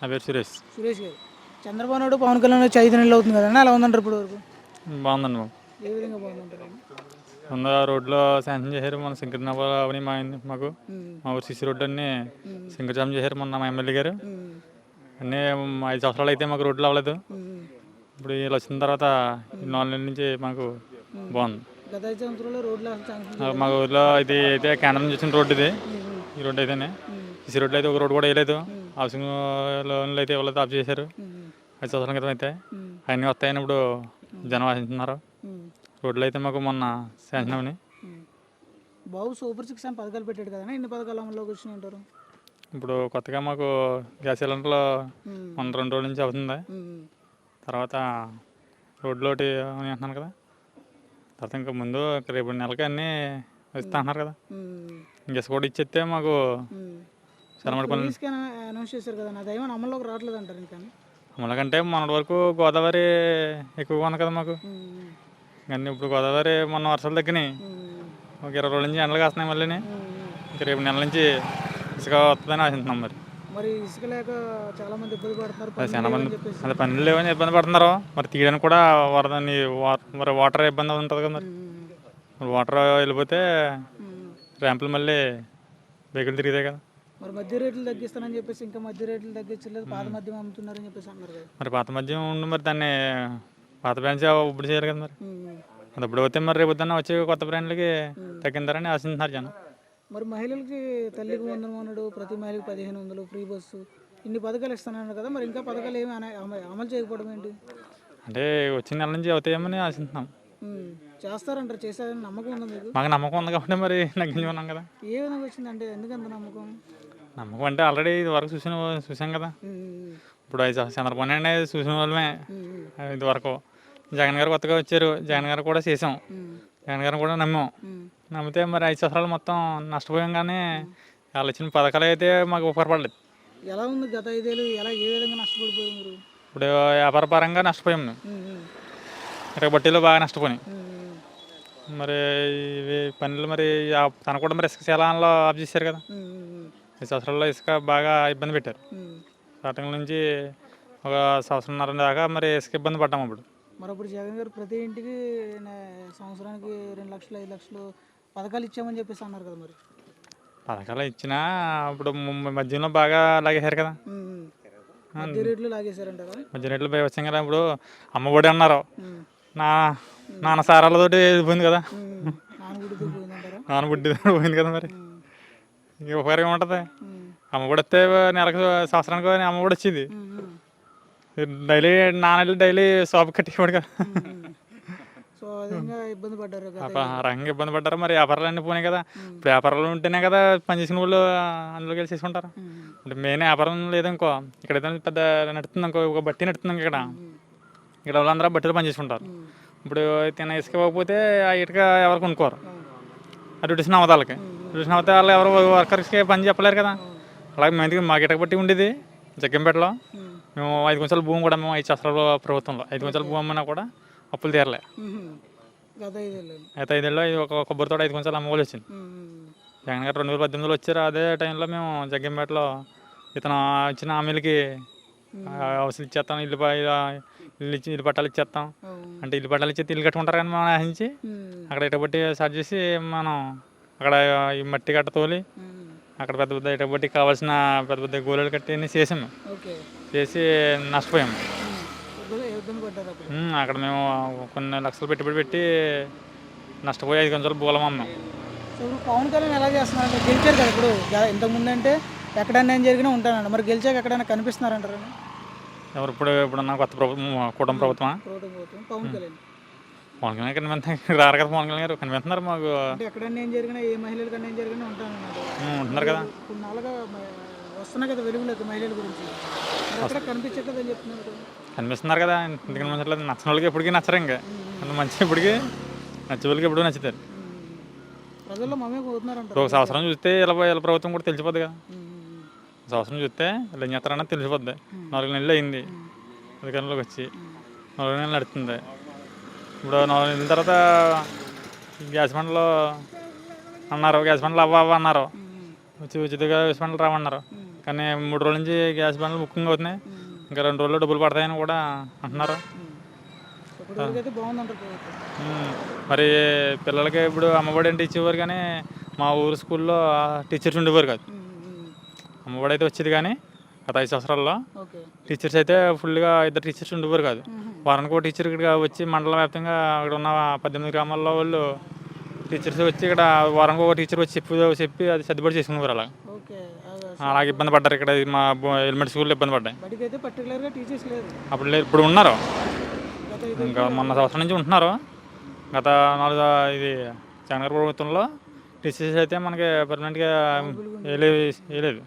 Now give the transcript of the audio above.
నా పేరు సురేష్. సురేష్ గారు. చంద్రబాబు నాయుడు పవన్ కళ్యాణ్ నెలలు అవుతుంది కదండి. అలా ఉందంటారు ఇప్పుడు వరకు? బాగుందండి బాబు. ఏ విధంగా బాగుందంటారు ముందు రోడ్లో శాంక్షన్ చేశారు మన శంకరనగర్ అవని మా మాకు. మా ఊరు సిసి రోడ్డు అన్ని శంకరజామ్ చేశారు మొన్న మా ఎమ్మెల్యే గారు. అన్నీ ఐదు సంవత్సరాలు అయితే మాకు రోడ్లు అవ్వలేదు. ఇప్పుడు వీళ్ళు వచ్చిన తర్వాత ఈ నాలుగు నెలల నుంచి మాకు బాగుంది. గత ఐదు సంవత్సరాల్లో రోడ్లు అసలు శాంక్షన్ ఆ, మా ఊర్లో ఇది అయితే కేంద్రం నుంచి వచ్చిన రోడ్డు ఇది. ఈ రోడ్డు అయితేనే. సిసి రోడ్లో అయితే ఒక రోడ్డు కూడా వేయలేదు. హౌసింగ్ లోన్లు అయితే ఇవ్వలేదు ఆఫ్ చేశారు? ఐదు సంవత్సరాల క్రితం అయితే అన్నీ వస్తాయని ఇప్పుడు జనం ఆశిస్తున్నారు రోడ్లు అయితే మాకు మొన్న శాంక్షన్ అవని బాబు సూపర్ సిక్స్ అని పథకాలు పెట్టాడు కదా ఎన్ని పథకాలు అమల్లోకి వచ్చినాయి అంటారు? ఇప్పుడు కొత్తగా మాకు గ్యాస్ సిలిండర్లు మొన్న రెండు రోజుల నుంచి అవుతుంది తర్వాత రోడ్లు ఒకటి అని అంటున్నాను కదా. తర్వాత ఇంకా ముందు రేపు నెలకి అన్నీ ఇస్తా అంటున్నారు కదా. గ్యాస్ కూడా ఇచ్చేస్తే మాకు సెలమడి పనులు. అనౌన్స్ చేశారు కదా అది ఏమైనా అమల్లోకి రావట్లేదు అంటారు ఇంకా. మనకంటే మొన్నటి వరకు గోదావరి ఎక్కువగా ఉంది కదా మాకు. కానీ ఇప్పుడు గోదావరి మొన్న వర్షాలు తగ్గినాయి. ఒక ఇరవై రోజుల నుంచి ఎండలు కాస్తున్నాయి మళ్ళీ ఇంకా రేపు నెల నుంచి ఇసుక వస్తుందని ఆశిస్తున్నాం మరి. మరి ఇసుక లేక చాలా మంది ఇబ్బంది పడుతున్నారు చాలా మంది అదే పనులు లేవని ఇబ్బంది పడుతున్నారు. మరి తీయడానికి కూడా వరద మరి వాటర్ ఇబ్బంది ఉంటుంది కదా మరి. వాటర్ వెళ్ళిపోతే ర్యాంపులు మళ్ళీ వెహికల్ తిరిగితాయి కదా. మరి మధ్య రేట్లు తగ్గిస్తానని చెప్పేసి ఇంకా మధ్య రేట్లు తగ్గించలేదు పాత మద్యం అమ్ముతున్నారని చెప్పేసి అన్నారు కదా. మరి పాత మధ్యం ఉండి మరి దాన్ని పాత బ్రాంచ్ ఇప్పుడు చేయాలి కదా మరి. అది ఇప్పుడు పోతే మరి రేపు పొద్దున్న వచ్చే కొత్త బ్రాండ్లకి తగ్గిందారని ఆశిస్తున్నారు జనం. మరి మహిళలకి తల్లికి వందనం అన్నాడు ప్రతి మహిళకి పదిహేను వందలు ఫ్రీ బస్సు ఇన్ని పథకాలు ఇస్తానన్నారు కదా మరి ఇంకా పథకాలు ఏమి అమలు చేయకపోవడం ఏంటి? అంటే వచ్చిన నెల నుంచి అవుతాయేమని ఆశిస్తున్నాం. చేస్తారంటారు చేస్తారని నమ్మకం ఉందా మీకు? మాకు నమ్మకం ఉంది కాబట్టి మరి తగ్గించుకున్నాం కదా. ఏ విధంగా వచ్చిందంటే ఎందుకంత నమ్మకం? నమ్మకం అంటే ఆల్రెడీ ఇది వరకు చూసిన చూసాం కదా. ఇప్పుడు చంద్రబాబు నాయుడు అనేది చూసిన వాళ్ళమే. ఉమ్. ఇది వరకు. జగన్ గారు కొత్తగా వచ్చారు. జగన్ గారు కూడా చేసాం. జగన్ గారిని కూడా నమ్మాం. నమ్మితే మరి ఐదు సంవత్సరాలు మొత్తం నష్టపోయాం కానీ వాళ్ళు ఇచ్చిన పథకాలు అయితే మాకు ఉపకారపడలేదు ఎలా ఉంది గత ఐదేళ్ళు? ఎలా ఏ విధంగా నష్టపడిపోయారు మీరు? ఇప్పుడు వ్యాపార పరంగా నష్టపోయాం. ఇక్కడ బట్టీలో బాగా నష్టపోయాం. మరి ఇవి పనులు మరి తను కూడా మరి ఇసుక శేలాల్లో ఆఫ్ చేశారు కదా. ఐదు సంవత్సరాల్లో ఇసుక బాగా ఇబ్బంది పెట్టారు. స్టార్టింగ్ నుంచి ఒక సంవత్సరంన్నర దాకా మరి ఇసుక ఇబ్బంది పడ్డాం అప్పుడు. మరి అప్పుడు జగన్ గారు ప్రతి ఇంటికి సంవత్సరానికి రెండు లక్షలు ఐదు లక్షలు పథకాలు ఇచ్చామని చెప్పేసి అన్నారు కదా మరి. పథకాలు ఇచ్చినా ఇప్పుడు మధ్యలో బాగా లాగేశారు కదా. మధ్య రేట్లు లాగేశారంటారా? మధ్య రేట్లు పోయి వచ్చాం కదా ఇప్పుడు అమ్మఒడి అన్నారు. నా నాన్న సారాలతోటి పోయింది కదా. నాన్న బుడ్డి పోయింది కదా మరి. ఇంక ఉపకారం ఏముంటుంది? ఉమ్. అమ్మఒడి వస్తే నెలకు సంవత్సరానికి అమ్మఒడి వచ్చింది ఉమ్. ఉమ్. డైలీ నాన్న డైలీ షాప్ కట్టేవాడు కదా. ఇబ్బంది పడ్డారు రకంగా ఇబ్బంది పడ్డారు. మరి వ్యాపారాలు అన్నీ పోయినాయి కదా. ఇప్పుడు వ్యాపారాలు ఉంటేనే కదా పనిచేసిన వాళ్ళు అందులోకి వెళ్ళి చేసుకుంటారు. అంటే మెయిన్ వ్యాపారం లేదనుకో ఇక్కడ ఏదైనా పెద్ద నడుతుంది అనుకో ఒక బట్టి నడుతుంది ఇక్కడ. ఇక్కడ వాళ్ళందరూ బట్టలు పని చేసుకుంటారు. ఉమ్. ఇప్పుడు తిన ఇసుక పోకపోతే ఆ ఇటుక ఎవరు కొనుక్కోరు. ఉమ్. ఆ ట్యూషన్ అవతే వాళ్ళు ఎవరు వర్కర్స్కి పని చెప్పలేరు కదా అలాగే మేము మాకు ఇటక బట్టి ఉండేది జగ్గంపేటలో. మేము ఐదు కొంచెం భూమి కూడా మేము ఐదు సంవత్సరాల ప్రభుత్వంలో ఐదు కొంచెం భూమి అమ్మినా కూడా అప్పులు తీరలే ఉమ్. గత ఐదేళ్ళు అయితే ఐదేళ్ళు ఐదు ఒక కొబ్బరి తోట ఐదు కొంచెం అమ్మవలు వచ్చింది. జగన్ గారు రెండు వేల పద్దెనిమిదిలో వచ్చారు అదే టైంలో మేము జగ్గంపేటలో ఇతను ఇచ్చిన హామీలకి అవసరం ఇచ్చేస్తాం ఇల్లు ఇల్లు ఇచ్చి ఇల్లు పట్టాలు ఇచ్చేస్తాం. అంటే ఇల్లు పట్టాలు ఇచ్చి ఇల్లు కట్టుకుంటారు కానీ మనం ఆశించి. అక్కడ ఇటబట్టి స్టార్ట్ చేసి మనం అక్కడ ఈ మట్టి కట్ట తోలి. అక్కడ పెద్ద పెద్ద ఇటబట్టి కావాల్సిన పెద్ద పెద్ద గోళీలు కట్టి అన్ని చేసాము చేసి నష్టపోయాము అక్కడ మేము కొన్ని లక్షలు పెట్టుబడి పెట్టి నష్టపోయి ఐదు కొంచెం బూలం అమ్మాం. ఇప్పుడు పవన్ కళ్యాణ్ ఎలా చేస్తున్నారు గెలిచారు కదా ఇప్పుడు. ఇంతకుముందు అంటే ఎక్కడన్నా ఏం జరిగినా ఉంటానండి మరి గెలిచాక ఎక్కడైనా కనిపిస్తున్నారంటారు? ఎవరు ఇప్పుడు ఇప్పుడున్న కొత్త ప్రభుత్వం కూటమి పోతాం పవన్ కళ్యాణ్. పవన్ కళ్యాణ్ కనిపిస్తున్నారు రారు కదా పవన్ కళ్యాణ్ గారు. కనిపిస్తున్నారు మాకు. అంటే ఎక్కడన్నా ఏం జరిగినా ఏ మహిళల కన్నా ఏం జరిగినా ఉంటున్నారు కదా. వస్తున్నాయి కదా వెలుగులోకి మహిళల గురించి. మరి ఎక్కడ కనిపించట్లేదని చెప్తున్నారు కదా. కనిపిస్తున్నారు కదా. ఎందుకని నచ్చలేదు నచ్చిన వాళ్ళకి ఎప్పటికీ నచ్చరు ఇంకా. అంత మంచి ఇప్పటికీ నచ్చే వాళ్ళకి ఎప్పుడు నచ్చుతారు. ప్రజల్లో మమే పోతున్నారంటారు ఇప్పుడు ఒక సంవత్సరం చూస్తే ఇలా ఇలా ప్రభుత్వం కూడా తెలిసిపోద్ది కదా. సంవత్సరం చూస్తే ఇలా ఏం చేస్తారన్నది తెలిసిపోద్ది. నాలుగు నెలలు అయింది. అధికారంలోకి వచ్చి నాలుగు నెలలు నడుస్తుంది. ఇప్పుడు నాలుగు నెలల తర్వాత గ్యాస్ బండ్లు అన్నారు. గ్యాస్ బండ్లు అవ్వ అవ్వ అన్నారు. వచ్చి ఉచితంగా గ్యాస్ బండ్లు రావన్నారు. కానీ మూడు రోజుల నుంచి గ్యాస్ బండ్లు బుకింగ్ అవుతున్నాయి. ఇంకా రెండు రోజుల్లో డబ్బులు పడతాయని కూడా అంటున్నారు. మరి పిల్లలకి ఇప్పుడు అమ్మఒడి అంటే ఇచ్చేవారు కానీ మా ఊరు స్కూల్లో టీచర్స్ ఉండేవారు కాదు. అమ్మఒడి అయితే వచ్చేది కానీ గత ఐదు సంవత్సరాల్లో. టీచర్స్ అయితే ఫుల్గా ఇద్దరు టీచర్స్ ఉండేవారు కాదు. వారానికి ఒక టీచర్ ఇక్కడ వచ్చి మండల వ్యాప్తంగా అక్కడ ఉన్న పద్దెనిమిది గ్రామాల్లో వాళ్ళు టీచర్స్ వచ్చి ఇక్కడ వారానికి ఒక టీచర్ వచ్చి చెప్పి చెప్పి అది సర్దుబాటు చేసుకునేవారు అలా. అలాగే ఇబ్బంది పడ్డారు ఇక్కడ మా ఎలిమెంట్ స్కూల్లో ఇబ్బంది పడ్డాయి. అప్పుడు లేదు ఇప్పుడు ఉన్నారు. ఇంకా మొన్న సంవత్సరం నుంచి ఉంటున్నారు. గత నాలుగు ఇది జగన్ ప్రభుత్వంలో టీచర్స్ అయితే మనకి పర్మనెంట్గా వేయలేదు.